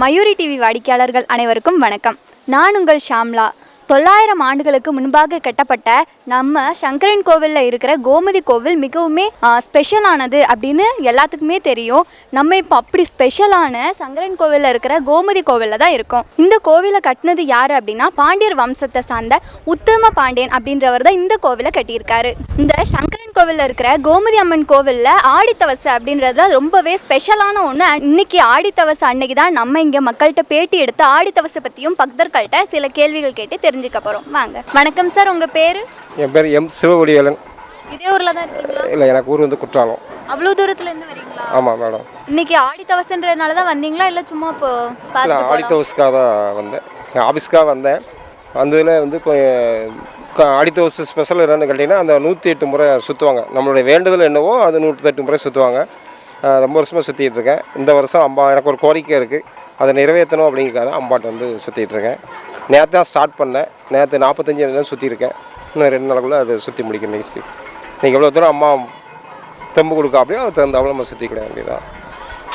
Mayuri TV வாடிக்கையாளர்கள் அனைவருக்கும் வணக்கம். நான் உங்கள் ஷாம்லா. தொள்ளாயிரம் ஆண்டுகளுக்கு முன்பாக கட்டப்பட்ட நம்ம சங்கரன் கோவிலில் இருக்கிற கோமதி கோவில் மிகவுமே ஸ்பெஷலானது அப்படின்னு எல்லாத்துக்குமே தெரியும். நம்ம இப்போ அப்படி ஸ்பெஷலான சங்கரன் கோவிலில் இருக்கிற கோமதி கோவிலில் தான் இருக்கோம். இந்த கோவிலை கட்டினது யார் அப்படின்னா பாண்டியர் வம்சத்தை சார்ந்த உத்தம பாண்டியன் அப்படின்றவர் தான் இந்த கோவிலை கட்டியிருக்காரு. இந்த சங்கரன் கோவிலில் இருக்கிற கோமதி அம்மன் கோவிலில் ஆடித்தவசை அப்படின்றது ரொம்பவே ஸ்பெஷலான ஒன்று இன்னைக்கு ஆடித்தவசை அன்னைக்கு தான் நம்ம இங்கே மக்கள்கிட்ட பேட்டி எடுத்து ஆடித்தவசை பற்றியும் பக்தர்கள்ட்ட சில கேள்விகள் கேட்டு தெரிஞ்சு தெரிஞ்சுக்க போகிறோம் வாங்க. வணக்கம் சார் உங்கள் பேர்? என் பேர் எம் சிவவடிவேலன் இதே ஊரில் தான் இருக்கீங்களா? இல்லை எனக்கு ஊர் வந்து குற்றாலம். அவ்வளோ தூரத்துலேருந்து வரீங்களா? ஆமாம் மேடம். இன்னைக்கு ஆடித்தவசுன்றதுனால தான் வந்தீங்களா? இல்லை சும்மா இப்போ இல்லை பார்த்து ஆடித்த ஹவுஸ்க்காக தான் வந்தேன். நான் ஆஃபீஸ்க்காக வந்தேன். வந்ததில் வந்து இப்போ ஆடித்த ஹவுஸ் ஸ்பெஷல் என்னன்னு கேட்டிங்கன்னா அந்த நூற்றி எட்டு முறை சுற்றுவாங்க நம்மளுடைய வேண்டுதல் என்னவோ அது நூற்றி எட்டு முறை சுற்றுவாங்க ரொம்ப வருஷமாக சுற்றிட்டு இருக்கேன். இந்த வருஷம் அம்பா எனக்கு ஒரு கோரிக்கை இருக்குது அதை நிறைவேற்றணும் அப்படிங்கிறக்காக அம்பாட்ட வந்து சுற்றிட்டு இருக்கேன். நேற்று தான் ஸ்டார்ட் பண்ணேன். நேற்று நாற்பத்தஞ்சு நிமிடம் சுற்றிருக்கேன் இன்னும் ரெண்டு நாளுக்குள்ளே அதை சுற்றி முடிக்கணும் நெக்ஸ்ட்டு நீங்கள் எவ்வளோ தூரம் அம்மா தெம்பு கொடுக்க அப்படியே அது தகுந்தாவில் நம்ம சுற்றிக்கிட வேண்டியதான்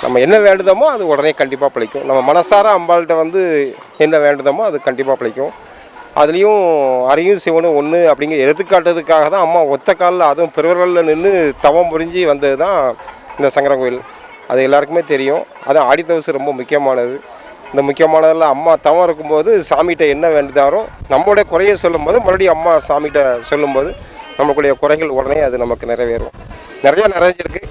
நம்ம என்ன வேண்டுதமோ அது உடனே கண்டிப்பாக பிழைக்கும். நம்ம மனசார அம்பாள்கிட்ட வந்து என்ன வேண்டுதமோ அது கண்டிப்பாக பிழைக்கும். அதுலேயும் அரியும் சிவனும் ஒன்று அப்படிங்கிற எடுத்துக்காட்டுறதுக்காக தான் அம்மா ஒத்த காலில் அதுவும் பிறவர்களில் நின்று தவம் புரிஞ்சு வந்தது தான் இந்த சங்கர கோயில். அது எல்லாருக்குமே தெரியும். அது ஆடித்தவசு ரொம்ப முக்கியமானது. இந்த முக்கியமானதில் அம்மா தவம் இருக்கும்போது சாமிகிட்ட என்ன வேண்டுதாரோ நம்மளுடைய குறையை சொல்லும்போது மறுபடியும் அம்மா சாமிகிட்ட சொல்லும்போது நம்மளுடைய குறைகள் உடனே அது நமக்கு நிறைவேறும். நிறையா நிறைஞ்சிருக்கு.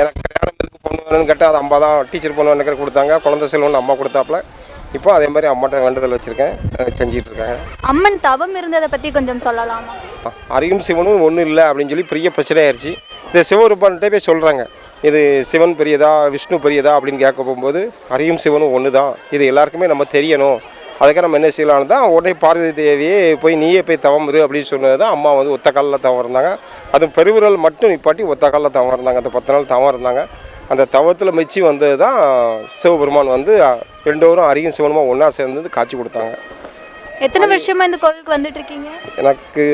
எனக்கு கல்யாணம் இருக்கு பொண்ணு வேணும்னு கேட்டால் அது அம்மா தான் டீச்சர் பொண்ணு எனக்கு கொடுத்தாங்க. குழந்தை செல்வம்னு அம்மா கொடுத்தாப்புல. இப்போ அதே மாதிரி அம்மாட்ட வேண்டுதல் வச்சுருக்கேன். செஞ்சிட்டு இருக்காங்க அம்மன் தவம் இருந்ததை பற்றி கொஞ்சம் சொல்லலாமா? அரியும் சிவனும் ஒன்றும் இல்லை அப்படின்னு சொல்லி பெரிய பிரச்சனை ஆயிடுச்சு இந்த சிவருப்பான்ட்டே போய் சொல்கிறாங்க இது சிவன் பெரியதா விஷ்ணு பெரியதா அப்படின்னு கேட்க போகும்போது அரியும் சிவனும் ஒன்று தான் இது எல்லாருக்குமே நம்ம தெரியணும். அதுக்காக நம்ம என்ன செய்யலாம்னு தான் உடனே பார்வதி தேவியே போய் நீயே போய் தவம் இரு அப்படின்னு சொன்னது தான் அம்மா வந்து ஒத்த காலில் தவம் இருந்தாங்க அதுவும் பெருவிரல் மட்டும் நிப்பாட்டி ஒத்த காலில் தவம் இருந்தாங்க அந்த பத்து நாள் தவம் இருந்தாங்க அந்த தவத்தில் மெச்சி வந்தது தான் சிவபெருமான் வந்து ரெண்டோரும் அரியும் சிவனுமா ஒன்றா சேர்ந்து காட்சி கொடுத்தாங்க. எத்தனை வருஷமா இந்த கோவிலுக்கு வந்துட்டு இருக்கீங்க? எனக்கு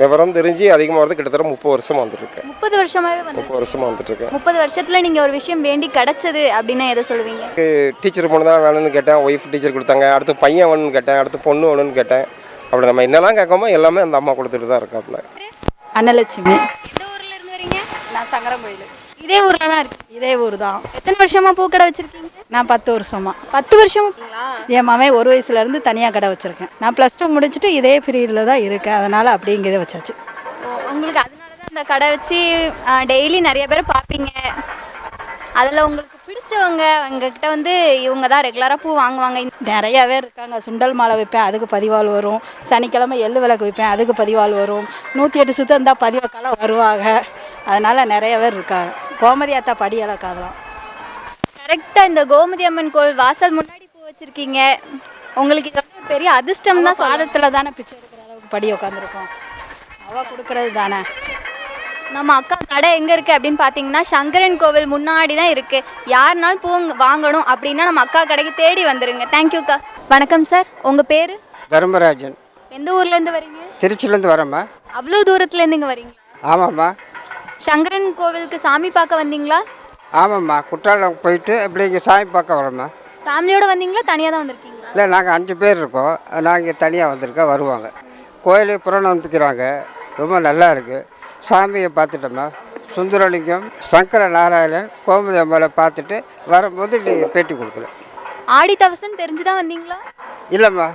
விவரம் தெரிஞ்சு அதிகமாக வரது கிட்டத்தட்ட முப்பது வருஷமாக வந்துட்டுருக்கேன் முப்பது வருஷமாவே வந்து முப்பது வருஷமாக வந்துட்டுருக்கேன் முப்பது வருஷத்துல நீங்க ஒரு விஷயம் வேண்டி கிடைச்சது அப்படின்னா எதை சொல்லுவீங்க? எனக்கு டீச்சர் பொண்ணு தான் வேணும்னு கேட்டேன் ஒய்ஃப் டீச்சர் கொடுத்தாங்க அடுத்து பையன் வேணும்னு கேட்டேன் அடுத்து பொண்ணு வேணும்னு கேட்டேன். அப்படி நம்ம என்னெல்லாம் கேட்காமோ எல்லாமே அந்த அம்மா கொடுத்துட்டு தான் இருக்காப்புல. அன்னலட்சுமி. எந்த ஊர்ல இருந்து வரீங்க? நான் சங்கரன் கோயில் இதே ஊர்ல தான் இருக்கு. இதே ஊர் தான். எத்தனை வருஷமா பூக்கடை வச்சிருக்கீங்க? நான் பத்து வருஷமா. பத்து வருஷமா? என் மகன் ஒரு வயசுலேருந்து தனியாக கடை வச்சுருக்கேன். நான் ப்ளஸ் டூ முடிச்சுட்டு இதே பீரியடில் தான் இருக்கேன். அதனால் அப்படியே இங்கே வச்சாச்சு. உங்களுக்கு அதனால தான் அந்த கடை வச்சு டெய்லி நிறைய பேர் பார்ப்பீங்க. அதில் உங்களுக்கு பிடிச்சவங்க உங்ககிட்ட வந்து இவங்க தான் ரெகுலராக பூ வாங்குவாங்க. நிறையா பேர் இருக்காங்க. சுண்டல் மாலை வைப்பேன் அதுக்கு பதிவாள் வரும். சனிக்கிழமை எள்ளு விளக்கு வைப்பேன் அதுக்கு பதிவாள் வரும். நூற்றி எட்டு சுத்தம் இருந்தால் பதிவாக்கெல்லாம் வருவாங்க. அதனால் நிறைய பேர் இருக்காங்க. கோமதி அத்தா படியெல்லாம் காதலாம் கரெக்டாக இந்த கோமதி அம்மன் கோவில் வாசல் முன்னாடி பூ வச்சிருக்கீங்க. உங்களுக்கு இது வந்து ஒரு பெரிய அதிர்ஷ்டம் தான் சொல்ல பாதத்தில் தானே பிச்சை எடுக்கிற அளவுக்கு படி உட்காந்துருக்கோம் அவள் கொடுக்கறது தானே. நம்ம அக்கா கடை எங்கே இருக்குது அப்படின்னு பார்த்தீங்கன்னா சங்கரன் கோவில் முன்னாடி தான் இருக்குது யாருனாலும் பூ வாங்கணும் அப்படின்னா நம்ம அக்கா கடைக்கு தேடி வந்துருங்க. தேங்க்யூக்கா வணக்கம் சார். உங்கள் பேர்? தர்மராஜன். எந்த ஊர்லேருந்து வரீங்க? திருச்சிலேருந்து வரேம்மா. அவ்வளோ தூரத்துலேருந்து இங்கே வரீங்களா? ஆமாம்மா. சங்கரன் கோவிலுக்கு சாமி பார்க்க வந்தீங்களா? ஆமாம்மா குற்றாலம் போயிட்டு அப்படி இங்கே சாமி பார்க்க வரோம்மா. ஃபேமிலியோட வந்தீங்களா? தனியாக தான் வந்திருக்கீங்களா? இல்லை நாங்கள் அஞ்சு பேர் இருக்கோம். நாங்கள் தனியாக வந்திருக்கோம் வருவாங்க. கோயிலை புறம் அனுப்பிக்கிறாங்க ரொம்ப நல்லா இருக்குது சாமியை பார்த்துட்டோம்மா. சுந்தரலிங்கம் சங்கர நாராயணன் கோமதி அம்மாவை பார்த்துட்டு வரும்போது நீங்கள் பேட்டி கொடுக்கல ஆடி தவசன் தெரிஞ்சு தான் வந்தீங்களா? இல்லைம்மா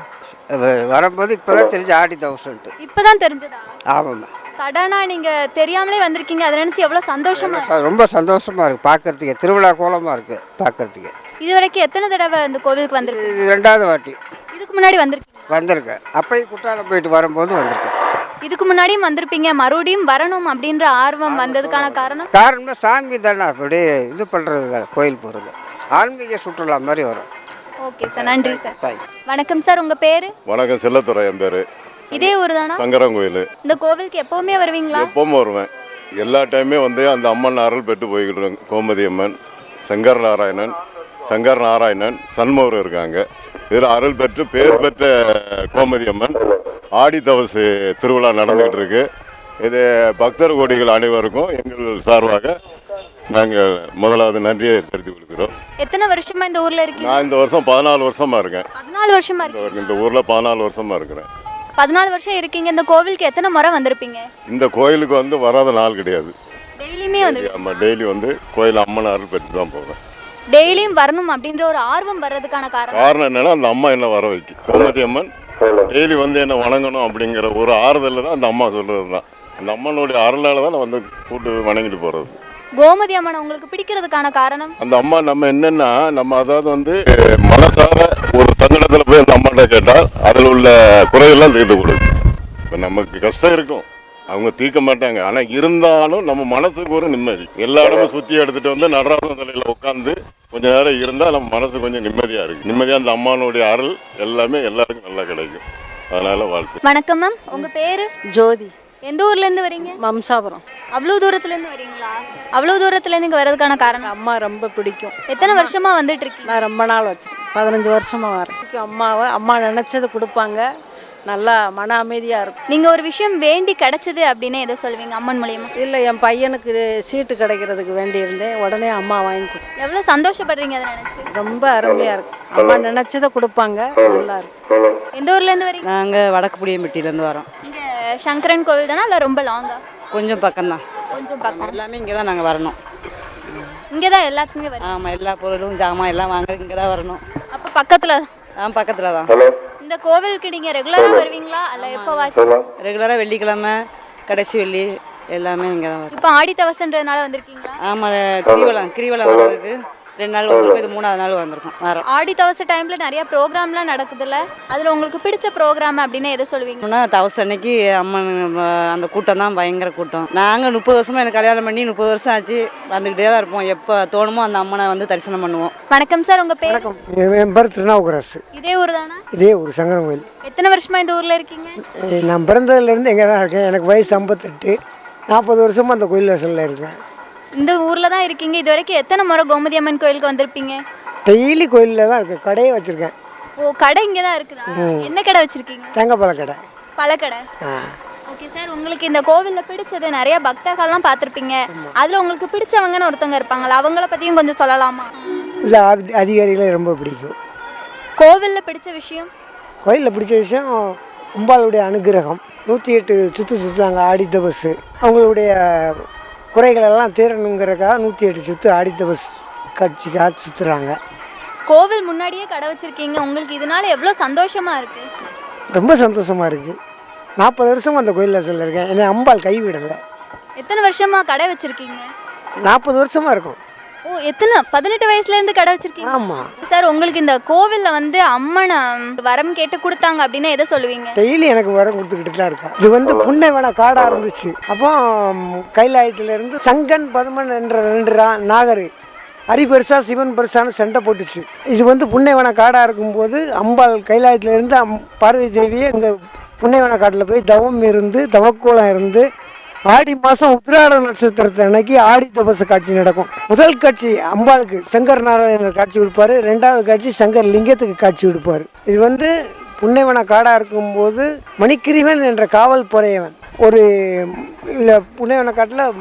வரும்போது இப்போ தான் தெரிஞ்சு ஆடி தௌசண்ட்டு இப்போ தான் தெரிஞ்சதா? ஆமாம்மா. சடனாக நீங்கள் தெரியாமலே வந்திருக்கீங்க. அதை நினச்சி எவ்வளோ சந்தோஷமா ச- ரொம்ப சந்தோஷமாக இருக்குது பார்க்குறதுக்கு. திருவிழா கோலமாக இருக்குது பார்க்குறதுக்கு. இது வரைக்கும் எத்தனை தடவை இந்த கோவிலுக்கு வந்திருக்கு இது ரெண்டாவது வாட்டி. இதுக்கு முன்னாடி வந்திருக்கீங்க. வந்திருக்கேன். அப்பயும் குற்றாலம் போயிட்டு வரும்போது வந்திருக்கேன். இதுக்கு முன்னாடியும் வந்திருப்பீங்க. மறுபடியும் வரணும் அப்படின்ற ஆர்வம் வந்ததுக்கான காரணம்? காரணமே சாமி தானே அப்படி இது பண்ணுறது கோயில் போகிறது ஆன்மீக சுற்றுலா மாதிரி வரும். Okay sir. நன்றி சார். தேங்க்யூ வணக்கம் சார். உங்கள் பேர்? வணக்கம். செல்லத்துறை என் பேர். இதே ஊர் தானா சங்கரங்கோயில் இந்த கோவிலுக்கு எப்பவுமே வருவீங்களா? எப்பவும் வருவேன். எல்லா டைமே வந்து அந்த அம்மன் அருள் பெற்று போய்கிட்டு. கோமதி அம்மன் சங்கர் நாராயணன் சங்கர் நாராயணன் சண்முகர் இருக்காங்க. இதில் அருள் பெற்று பேர் பெற்ற கோமதி அம்மன். ஆடி தவசு திருவிழா நடந்துக்கிட்டு இருக்கு இது பக்தர் கோடிகள் அனைவருக்கும் எங்கள் சார்பாக நாங்கள் முதலாவது நன்றியை தெரிவித்துக் கொள்கிறோம். எத்தனை வருஷமா இந்த ஊர்ல இருக்கீங்க? நான் இந்த வருஷம் பதினாலு வருஷமாக இருக்கேன். பதினாலு வருஷமா இந்த ஊரில் பதினாலு வருஷமாக இருக்கிறேன். பதினாலு வருஷம் இருக்கீங்க. இந்த கோவிலுக்கு எத்தனை முறை வந்திருப்பீங்க? இந்த கோயிலுக்கு வந்து வராத நாள் கிடையாது. டெய்லியுமே வந்து ஆமாம் டெய்லி வந்து கோயில் அம்மன் அருள் பெற்று தான் போவேன். டெய்லியும் வரணும் அப்படின்ற ஒரு ஆர்வம் வர்றதுக்கான காரணம்? காரணம் என்னன்னா அந்த அம்மா என்ன வர வைக்கும் கோமதி அம்மன் டெய்லி வந்து என்ன வணங்கணும் அப்படிங்கிற ஒரு ஆறுதலில் தான் அந்த அம்மா சொல்கிறது தான் அந்த அம்மனுடைய அருளால் தான் நான் வந்து கூட்டு வணங்கிட்டு போகிறது கோமதி அம்மனை உங்களுக்கு பிடிக்கிறதுக்கான காரணம்? அந்த அம்மா நம்ம என்னன்னா நம்ம அதாவது வந்து மனசார ஒரு சங்கடத்தில் போய் அந்த அம்மாட்ட கேட்டால் அதில் உள்ள குறையெல்லாம் தீர்த்து கொடுக்கும் இப்போ நமக்கு கஷ்டம் இருக்கும். அவங்க தீர்க்க மாட்டாங்க. ஆனால் இருந்தாலும் நம்ம மனசுக்கு ஒரு நிம்மதி. எல்லா இடமும் சுற்றி எடுத்துகிட்டு வந்து நடராஜன் தலையில் உட்காந்து கொஞ்ச நேரம் இருந்தால் நம்ம மனசு கொஞ்சம் நிம்மதியாக இருக்குது நிம்மதியாக அந்த அம்மானுடைய அருள் எல்லாமே எல்லாருக்கும் நல்லா கிடைக்கும். அதனால் வாழ்த்து. வணக்கம் மேம் உங்க பேரு? ஜோதி. எந்த ஊர்ல இருந்து வரீங்க? மம்சாபுரம். அவ்வளோ தூரத்துல இருந்து வரீங்களா? அவ்வளோ தூரத்துல இருந்து இங்க வர்றதுக்கான காரணம்? அம்மா ரொம்ப பிடிக்கும். எத்தனை வருஷமா வந்துட்டு இருக்கீங்க நான் ரொம்ப நாள் வச்சிருக்கேன். பதினஞ்சு வருஷமா வரேன். அம்மாவை. அம்மா நினச்சது கொடுப்பாங்க. நல்லா மன அமைதியாக இருக்கும். நீங்க ஒரு விஷயம் வேண்டி கிடைச்சது அப்படின்னு எதோ சொல்லுவீங்க அம்மன் மூலியமா? இல்லை என் பையனுக்கு சீட்டு கிடைக்கிறதுக்கு வேண்டி இருந்தேன் உடனே அம்மா வாங்கி கொடு எவ்வளவு சந்தோஷப்படுறீங்க அதை நினைச்சு? ரொம்ப அருமையாக இருக்கும். அம்மா நினச்சதை கொடுப்பாங்க. நல்லா இருக்கும். எந்த ஊர்ல இருந்து வரீங்க? நாங்கள் வடக்கு புளியம்பட்டியிலேருந்து வரோம். இங்க சங்கரன் கோவில் தானா இல்ல ரொம்ப லாங்கா கொஞ்சம் பக்கம்தான். கொஞ்சம் பக்கம். எல்லாமே இங்கே தான் நாங்கள் வரணும். இங்கே தான் எல்லாத்துக்குமே வரும் ஆமாம் எல்லா பொருளும் ஜாமான் எல்லாம் வாங்க இங்கே தான் வரணும். அப்போ பக்கத்துல ஆ பக்கத்தில் தான் இந்த கோவிலுக்கு நீங்க ரெகுலரா வருவீங்களா? அல்ல எப்போ வாச்சு ரெகுலராக வெள்ளிக்கிழமை கடைசி வெள்ளி எல்லாமே இங்கே தான் வரும். இப்போ ஆடி தவசன்றதுனால வந்திருக்கீங்களா ஆமாம் கிரிவலம் கிரிவலம் வர்றதுக்கு. ரெண்டு நாள் வந்திருக்கோம் இது மூணாவது நாள் வந்திருக்கோம். வரோம் ஆடி தவச டைம்ல நிறைய ப்ரோக்ராம்லாம் நடக்குதுல்ல? அதுல உங்களுக்கு பிடிச்ச ப்ரோக்ராம் அப்படின்னு எதை சொல்லுவீங்க? ஆனால் தவச அன்னைக்கு அம்மன் அந்த கூட்டம் தான் பயங்கர கூட்டம். நாங்கள் முப்பது வருஷமாக எனக்கு கல்யாணம் பண்ணி முப்பது வருஷம் ஆச்சு. வந்துக்கிட்டே தான் இருப்போம். எப்போ தோணுமோ அந்த அம்மனை வந்து தரிசனம் பண்ணுவோம். வணக்கம் சார் உங்க பேர்? வணக்கம். என் பேர் திருநாவுக்கரசு. இதே ஊர் தானா இதே ஒரு சங்கரன் கோயில் எத்தனை வருஷமா இந்த ஊர்ல இருக்கீங்க? நான் பிறந்ததுலேருந்து இங்கே தான் இருக்கேன். எனக்கு வயசு ஐம்பத்தெட்டு. நாற்பது வருஷமாக அந்த கோயில் வாசலில் இருக்கேன். இந்த ஊர்ல தான் இருக்கீங்க. இது வரைக்கும் எத்தனை முறை கோமதி அம்மன் கோயிலுக்கு வந்திருப்பீங்க? டெய்லி கோயிலில் தான் இருக்கேன் கடையே வச்சுருக்கேன். ஓ கடை இங்கே தான் இருக்குதா? என்ன கடை வச்சிருக்கீங்க? தேங்காய் கடை. பழக்கடை. ஓகே சார் உங்களுக்கு இந்த கோவில்ல பிடிச்சது நிறைய பக்தர்கள்லாம் பார்த்துருப்பீங்க. அதுல உங்களுக்கு பிடிச்சவங்கன்னு ஒருத்தவங்க இருப்பாங்களா அவங்கள பத்தியும் கொஞ்சம் சொல்லலாமா? இல்லை அதி- அதிகாரிகளை ரொம்ப பிடிக்கும். கோவில்ல பிடிச்ச விஷயம்? கோயிலில் பிடிச்ச விஷயம் அம்பாளுடைய அனுகிரகம். நூற்றி எட்டு சுற்று சுற்றுறாங்க ஆடித்த பஸ்ஸு அவங்களுடைய குறைகளெல்லாம் தீரணுங்கிறக்காக நூற்றி எட்டு சுற்று ஆடித்த பஸ் காட்சிக்காக சுற்றுறாங்க கோவில் முன்னாடியே கடை வச்சிருக்கீங்க. உங்களுக்கு இதனால எவ்வளோ சந்தோஷமா இருக்கு? ரொம்ப சந்தோஷமாக இருக்குது நாற்பது வருஷமாக அந்த கோயில் வாசலில் இருக்கேன் என்னை அம்பாள் கைவிடலை. எத்தனை வருஷமா கடை வச்சிருக்கீங்க? நாற்பது வருஷமாக இருக்கும். ஓ எத்தனை? பதினெட்டு வயசுல இருந்து கடை வச்சிருக்கீங்க? ஆமாம் சார் உங்களுக்கு இந்த கோவில்ல வந்து அம்மனை வரம் கேட்டு கொடுத்தாங்க அப்படின்னு எதை சொல்லுவீங்க? டெய்லி எனக்கு வரம் கொடுத்துக்கிட்டு தான் இருக்கா இது வந்து புன்னைவன காடாக இருந்துச்சு. அப்போ கைலாயத்திலிருந்து சங்கன் பதுமன் என்ற ரெண்டு நாகர். ஹரி பெருசா சிவன் பெருசான்னு சண்டை போட்டுச்சு. இது வந்து புன்னைவன காடாக இருக்கும்போது அம்பாள் கைலாயத்திலிருந்து அம் பார்வதி தேவியை இங்கே புன்னைவன காட்டில் போய் தவம் இருந்து தவக்கோலம் இருந்து ஆடி மாதம் உத்திராட நட்சத்திரத்தை அன்னைக்கு ஆடி தபசு காட்சி நடக்கும். முதல் காட்சி அம்பாளுக்கு சங்கர் நாராயணர் காட்சி கொடுப்பாரு. ரெண்டாவது காட்சி சங்கர் லிங்கத்துக்கு காட்சி கொடுப்பாரு. இது வந்து புன்னைவன காடாக இருக்கும்போது மணிக்கிரிவன் என்ற காவல் புறையவன் ஒரு இல்லை புன்னைவன காட்டில்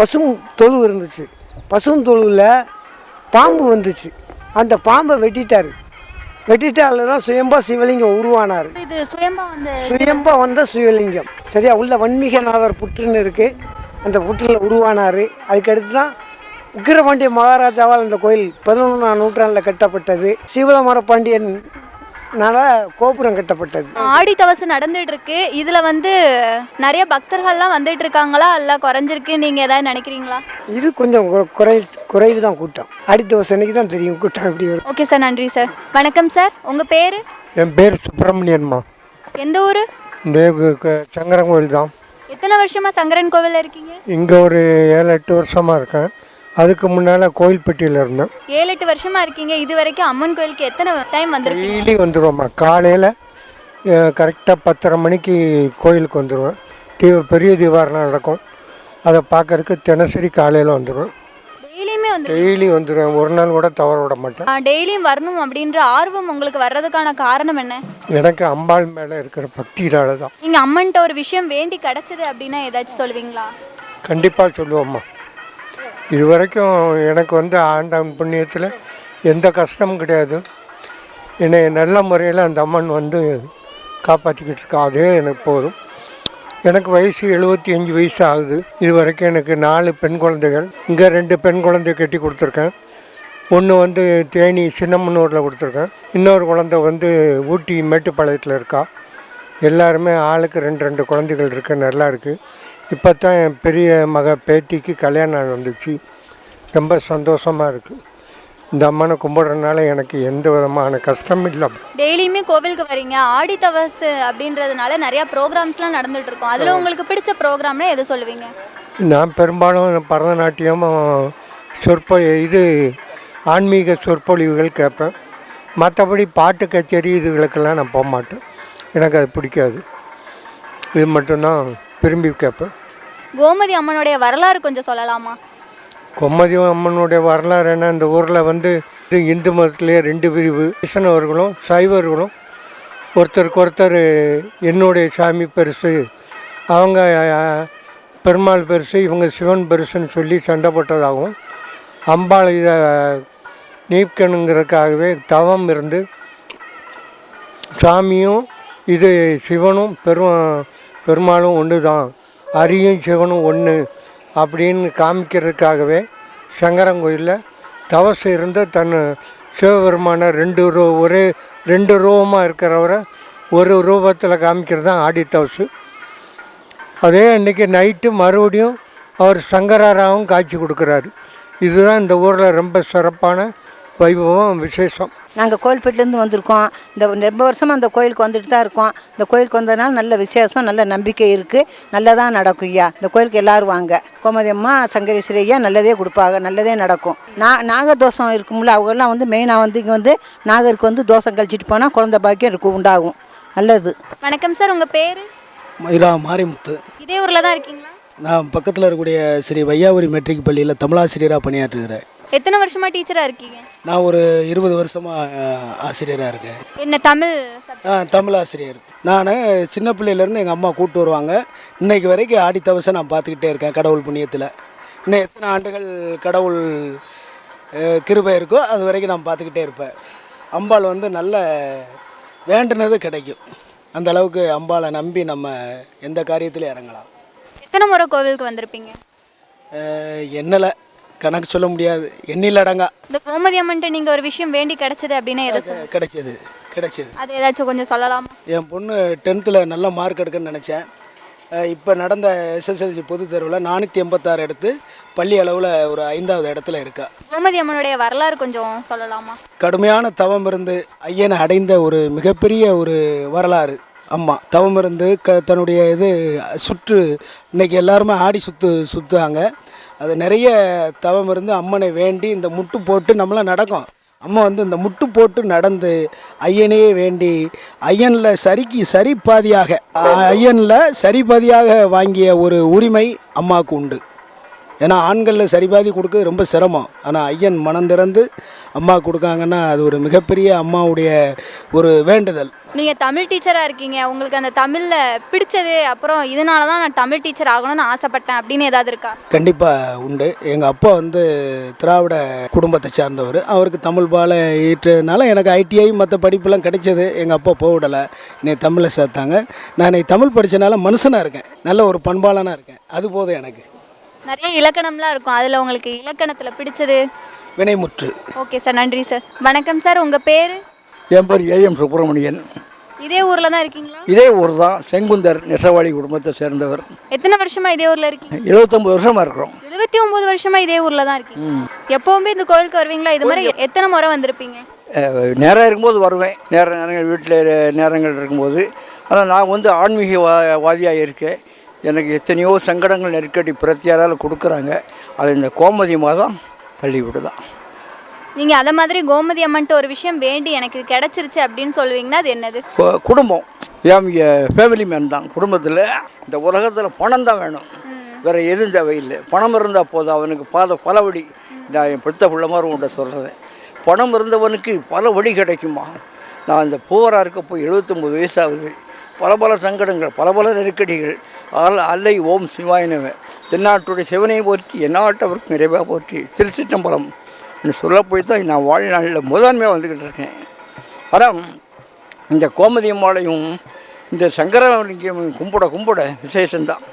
பசும் தொழு இருந்துச்சு. பசும் தொழுவில் பாம்பு வந்துச்சு. அந்த பாம்பை வெட்டிட்டாரு. வெட்டிட்டு அதில் தான் சுயம்பா சிவலிங்கம் உருவானார். இது சுயம்பா வந்து சுயம்பா வந்த சிவலிங்கம். சரியா? உள்ள வன்மீகநாதர் புற்றுன்னு இருக்கு. அந்த புற்றில் உருவானார். அதுக்கடுத்து தான் உக்கிரபாண்டிய மகாராஜாவால் இந்த கோயில் பதினொன்றாம் நூற்றாண்டில் கட்டப்பட்டது. சீவலமர பாண்டியனால கோபுரம் கட்டப்பட்டது. ஆடி தவசு நடந்துட்டு இருக்கு இதுல வந்து நிறைய பக்தர்கள்லாம் வந்துட்டு இருக்காங்களா இல்ல குறைஞ்சிருக்கு. நீங்க ஏதாவது நினைக்கிறீங்களா? இது கொஞ்சம் கு- குறை குறைவு தான் கூட்டம். அடுத்த வருஷம் அன்னைக்கு தான் தெரியும் கூட்டம் எப்படி வரும். ஓகே சார் நன்றி சார். வணக்கம் சார். உங்க பேரு? என் பேர் சுப்பிரமணியன்மா. எந்த ஊரு? இந்த கு- கு- சங்கரன் கோயில் தான் எத்தனை வருஷமா சங்கரன் கோவில்ல இருக்கீங்க? இங்கே ஒரு ஏழு எட்டு வருஷமாக இருக்கேன். அதுக்கு முன்னால் கோயில்பட்டியில் இருந்தேன். ஏழு எட்டு வருஷமா இருக்கீங்க. இது வரைக்கும் அம்மன் கோயிலுக்கு எத்தனை டைம் வந்திருக்கீங்க? டெய்லி வந்துடுவோம்மா காலையில் கரெக்டாக பத்தரை மணிக்கு கோயிலுக்கு வந்துடுவேன் தீவ பெரிய தீபாரணம் நடக்கும். அதை பார்க்கறதுக்கு தினசரி காலையில் வந்துடுவேன் டெய்லியுமே வந்து டெய்லி வந்துடுவேன் ஒரு நாள் கூட தவற விட மாட்டேன். டெய்லியும் வரணும் அப்படின்ற ஆர்வம் உங்களுக்கு வர்றதுக்கான காரணம் என்ன? எனக்கு அம்பாள் மேலே இருக்கிற பக்தியினால தான் நீங்க அம்மன்ட்ட ஒரு விஷயம் வேண்டி கிடைச்சது அப்படின்னா ஏதாச்சும் சொல்லுவீங்களா கண்டிப்பாக சொல்லுவோம்மா. இது வரைக்கும் எனக்கு வந்து ஆண்டவன் புண்ணியத்தில் எந்த கஷ்டமும் கிடையாது. என்னை நல்ல முறையில் அந்த அம்மன் வந்து காப்பாற்றிக்கிட்டு இருக்கா அதே எனக்கு போதும். எனக்கு வயசு எழுபத்தி அஞ்சு வயசு ஆகுது. இது வரைக்கும் எனக்கு நாலு பெண் குழந்தைகள் இங்கே ரெண்டு பெண் குழந்தை கட்டி கொடுத்துருக்கேன். ஒன்று வந்து தேனி சின்னமனூரில் கொடுத்துருக்கேன். இன்னொரு குழந்தை வந்து ஊட்டி மேட்டுப்பாளையத்தில் இருக்கா. எல்லாருமே ஆளுக்கு ரெண்டு ரெண்டு குழந்தைகள் இருக்கு நல்லா இருக்குது இப்போ தான் என் பெரிய மக பேத்திக்கு கல்யாணம் வந்துச்சு. ரொம்ப சந்தோஷமாக இருக்குது இந்த அம்மனை கும்பிட்றதுனால எனக்கு எந்த விதமான கஷ்டமும் இல்லை. டெய்லியுமே கோவிலுக்கு வரீங்க. ஆடி தவசு அப்படின்றதுனால நிறைய ப்ரோக்ராம்ஸ்லாம் நடந்துட்டு இருக்கும். அதில் உங்களுக்கு பிடிச்ச ப்ரோக்ராம்னா எதை சொல்லுவீங்க? நான் பெரும்பாலும் பரதநாட்டியம் சொற்பொ இது ஆன்மீக சொற்பொழிவுகள் கேட்பேன். மற்றபடி பாட்டு கச்சேரி இதுகளுக்கெல்லாம் நான் போக மாட்டேன் எனக்கு அது பிடிக்காது. இது மட்டும்தான் விரும்பி கேட்பேன். கோமதி அம்மனுடைய வரலாறு கொஞ்சம் சொல்லலாமா? கோமதி அம்மனுடைய வரலாறு என்ன? இந்த ஊரில் வந்து இது இந்து மதத்திலே ரெண்டு பிரிவு. கிருஷ்ணவர்களும் சைவர்களும் ஒருத்தருக்கு ஒருத்தர் என்னுடைய சாமி பெருசு. அவங்க பெருமாள் பெருசு இவங்க சிவன் பெருசுன்னு சொல்லி சண்டை போட்டதாகவும் அம்பாள் இதை நீக்கணுங்கிறதுக்காகவே தவம் இருந்து சாமியும் இது சிவனும் பெரும் பெருமாளும் ஒன்று தான் அரியும் சிவனும் ஒன்று அப்படின்னு காமிக்கிறதுக்காகவே சங்கரங்கோயிலில் தவசு இருந்த தன் சிவபெருமான ரெண்டு ரூ ஒரே ரெண்டு ரூபமாக இருக்கிறவரை ஒரு ரூபத்தில் காமிக்கிறது தான் ஆடி தவசு. அதே அன்றைக்கி நைட்டு மறுபடியும் அவர் சங்கராராவும் காட்சி கொடுக்குறாரு. இதுதான் இந்த ஊரில் ரொம்ப சிறப்பான வைபவம் விசேஷம். நாங்கள் கோயில்பேட்டிலேருந்து வந்திருக்கோம். இந்த ரொம்ப வருஷமாக அந்த கோயிலுக்கு வந்துட்டு தான் இருக்கோம். இந்த கோயிலுக்கு வந்ததுனால நல்ல விசேஷம் நல்ல நம்பிக்கை இருக்குது நல்லதாக நடக்கும் ஐயா. இந்த கோயிலுக்கு எல்லாரும் வாங்க. கோமதி அம்மா சங்கரேஸ்வரி ஐயா நல்லதே கொடுப்பாங்க. நல்லதே நடக்கும். நா நாக தோஷம் இருக்கும்ல அவங்கெல்லாம் வந்து மெயினாக வந்து இங்கே வந்து நாகருக்கு வந்து தோஷம் கழிச்சிட்டு போனால் குழந்த பாக்கியம் இருக்கும் உண்டாகும். நல்லது. வணக்கம் சார் உங்கள் பேர்? மயிலா மாரிமுத்து. இதே ஊரில் தான் இருக்கீங்களா? நான் பக்கத்தில் இருக்கக்கூடிய ஸ்ரீ வையாபுரி மெட்ரிக் பள்ளியில் தமிழாசிரியராக பணியாற்றுகிறேன். எத்தனை வருஷமா டீச்சராக இருக்கீங்க? நான் ஒரு இருபது வருஷமாக ஆசிரியராக இருக்கேன். என்ன தமிழ்? ஆ, தமிழ் ஆசிரியர். நான் சின்ன பிள்ளையிலேருந்து எங்கள் அம்மா கூப்பிட்டு வருவாங்க. இன்னைக்கு வரைக்கும் ஆடி தவசை நான் பார்த்துக்கிட்டே இருக்கேன் கடவுள் புண்ணியத்தில். இன்னும் எத்தனை ஆண்டுகள் கடவுள் கிருபை இருக்கோ அது வரைக்கும் நான் பார்த்துக்கிட்டே இருப்பேன். அம்பாள் வந்து நல்ல வேண்டுனது கிடைக்கும். அந்த அளவுக்கு அம்பாளை நம்பி நம்ம எந்த காரியத்திலும் இறங்கலாம். எத்தனை முறை கோவிலுக்கு வந்திருப்பீங்க? எண்ணலை கணக்கு சொல்ல முடியாது. எண்ணில் அடங்கா. இந்த கோமதி அம்மன்ட்ட நீங்கள் ஒரு விஷயம் வேண்டி கிடைச்சது அப்படின்னா எதை சொல்லுங்க கிடைச்சது கிடைச்சது. அது ஏதாச்சும் கொஞ்சம் சொல்லலாமா? என் பொண்ணு டென்த்தில் நல்ல மார்க் எடுக்கணும்னு நினச்சேன். இப்போ நடந்த எஸ்எஸ்எல்சி பொதுத் தேர்வில் நானூற்றி எண்பத்தாறு எடுத்து பள்ளி அளவில் ஒரு ஐந்தாவது இடத்துல இருக்கா. கோமதி அம்மனுடைய வரலாறு கொஞ்சம் சொல்லலாமா? கடுமையான தவம் இருந்து ஐயனை அடைந்த ஒரு மிகப்பெரிய ஒரு வரலாறு அம்மா. தவம் இருந்து க தன்னுடைய இது சுற்று இன்னைக்கு எல்லாருமே ஆடி சுற்று சுற்றுவாங்க அது நிறைய தவம் இருந்து அம்மனை வேண்டி இந்த முட்டு போட்டு நம்மளாம் நடக்கும். அம்மா வந்து இந்த முட்டு போட்டு நடந்து ஐயனையே வேண்டி ஐயனில் சரிக்கு சரிப்பாதியாக ஐயனில் சரிப்பாதியாக வாங்கிய ஒரு உரிமை அம்மாவுக்கு உண்டு. ஏன்னா ஆண்களில் சரிபாதி கொடுக்க ரொம்ப சிரமம். ஆனால் ஐயன் மனம் திறந்து அம்மா கொடுக்காங்கன்னா அது ஒரு மிகப்பெரிய அம்மாவுடைய ஒரு வேண்டுதல். நீங்கள் தமிழ் டீச்சராக இருக்கீங்க. உங்களுக்கு அந்த தமிழில் பிடிச்சது அப்புறம் இதனால தான் நான் தமிழ் டீச்சர் ஆகணும்னு ஆசைப்பட்டேன். அப்படின்னு ஏதாவது இருக்கா? கண்டிப்பாக உண்டு. எங்கள் அப்பா வந்து திராவிட குடும்பத்தை சார்ந்தவர். அவருக்கு தமிழ் பால ஈற்றதுனால எனக்கு ஐடிஐ மற்ற படிப்புலாம் கிடைச்சது. எங்கள் அப்பா போவிடலை என்னை தமிழில் சேர்த்தாங்க. நான் தமிழ் படித்தனால மனுஷனாக இருக்கேன். நல்ல ஒரு பண்பாளனாக இருக்கேன். அது போதும் எனக்கு. நிறைய இலக்கணம்லாம் இருக்கும். அதில் உங்களுக்கு இலக்கணத்தில் பிடிச்சது? வினைமுற்று. ஓகே சார் நன்றி சார் வணக்கம் சார் உங்கள் பேர்? என் பேர் ஏஎம் சுப்பிரமணியன். இதே ஊரில் தான் இருக்கீங்களா? இதே ஊர் தான் செங்குந்தர் நெசவாளி குடும்பத்தை சேர்ந்தவர். எத்தனை வருஷமாக இதே ஊரில் இருக்கீங்க? எழுபத்தொம்பது வருஷமாக இருக்கிறோம். எழுபத்தி ஒம்பது வருஷமாக இதே ஊரில் தான் இருக்கீங்க. எப்போவுமே இந்த கோயிலுக்கு வருவீங்களா? இது மாதிரி எத்தனை முறை வந்திருப்பீங்க? நேரம் இருக்கும்போது வருவேன். நேர நேரங்கள் வீட்டில் நேரங்கள் இருக்கும்போது. ஆனால் நான் வந்து ஆன்மீக வா வாதியாக இருக்கேன். எனக்கு எத்தனையோ சங்கடங்கள் நெருக்கடி பிரத்தியாரால் கொடுக்குறாங்க. அதை இந்த கோமதி மாதம் தள்ளி விடுதான் நீங்கள் அதை மாதிரி கோமதி அம்மன்ட்டு ஒரு விஷயம் வேண்டி எனக்கு கிடைச்சிருச்சு அப்படின்னு சொல்லுவீங்கன்னா அது என்னது? குடும்பம். ஏன் ஃபேமிலி மேன் தான். குடும்பத்தில் இந்த உலகத்தில் பணம் தான் வேணும். வேறு எதுவும் தேவையில்லை. பணம் இருந்தால் போதும். அவனுக்கு பாத பல வழி. நான் என் பிடித்த பிள்ளை மாதிரி உன்ட்ட சொல்கிறேன் பணம் இருந்தவனுக்கு பல வழி கிடைக்குமா? நான் இந்த பூவராக இருக்க போய் எழுபத்தொம்பது வயசாகுது பல பல சங்கடங்கள் பல பல நெருக்கடிகள். அல் அல்லை ஓம் சிவாயினவன் தென்னாட்டுடைய சிவனை போற்றி என்னாட்டவருக்கு நிறைவாக போற்றி திருச்சிற்றம்பலம் என்று சொல்லப்போய் போய் தான் நான் வாழ்நாளில் முதன்மையாக வந்துக்கிட்டு இருக்கேன். அறம் இந்த கோமதி அம்மாளையும் இந்த சங்கரலிங்கம் கும்பிட கும்பிட விசேஷந்தான்